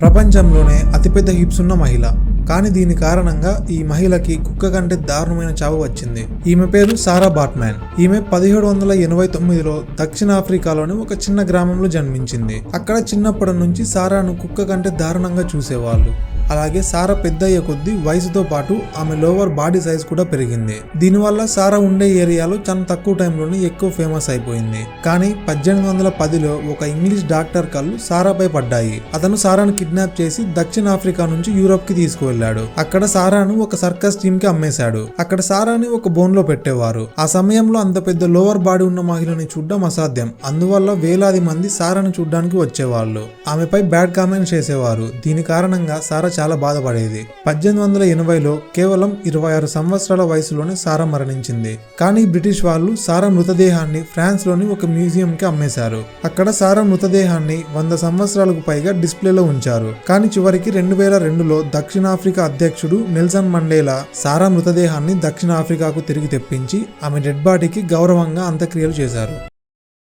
ప్రపంచంలోనే అతిపెద్ద హిప్స్ ఉన్న మహిళ. కానీ దీని కారణంగా ఈ మహిళకి కుక్క కంటే దారుణమైన చావు వచ్చింది. ఈమె పేరు సారా బాట్మ్యాన్. ఈమె పదిహేడు వందల ఎనభై తొమ్మిదిలో దక్షిణాఫ్రికాలోని ఒక చిన్న గ్రామంలో జన్మించింది. అక్కడ చిన్నప్పటి నుంచి సారాను కుక్క కంటే దారుణంగా చూసేవాళ్ళు. అలాగే సారా పెద్దయ్యే కొద్దీ వయసుతో పాటు ఆమె లోవర్ బాడీ సైజ్ కూడా పెరిగింది. దీనివల్ల సారా ఉండే ఏరియాలో చాలా తక్కువ టైంలోనే ఎక్కువ ఫేమస్ అయిపోయింది. కానీ పద్దెనిమిది వందల పదిలో ఒక ఇంగ్లీష్ డాక్టర్ కళ్ళు సారాపై పడ్డాయి. అతను సారాను కిడ్నాప్ చేసి దక్షిణాఫ్రికా నుంచి యూరోప్కి తీసుకువెళ్ళాడు అక్కడ సారాను ఒక సర్కస్ టీమ్కి అమ్మేశాడు. అక్కడ సారాని ఒక బోన్లో పెట్టేవారు. ఆ సమయంలో అంత పెద్ద లోవర్ బాడీ ఉన్న మహిళని చూడడం అసాధ్యం. అందువల్ల వేలాది మంది సారాను చూడడానికి వచ్చేవాళ్ళు. ఆమెపై బ్యాడ్ కామెంట్స్ చేసేవారు. దీని కారణంగా సారా చాలా బాధపడేది. పద్దెనిమిది వందల ఎనభైలో కేవలం ఇరవై ఆరు సంవత్సరాల వయసులోనే సారా మరణించింది. కానీ బ్రిటిష్ వాళ్ళు సారా మృతదేహాన్ని ఫ్రాన్స్లోని ఒక మ్యూజియం కి అమ్మేశారు. అక్కడ సారా మృతదేహాన్ని వంద సంవత్సరాలకు పైగా డిస్ప్లేలో ఉంచారు. కానీ చివరికి రెండు వేల రెండులో దక్షిణాఫ్రికా అధ్యక్షుడు నెల్సన్ మండేలా సారా మృతదేహాన్ని దక్షిణాఫ్రికాకు తిరిగి తెప్పించి ఆమె డెడ్ బాడీకి గౌరవంగా అంత్యక్రియలు చేశారు.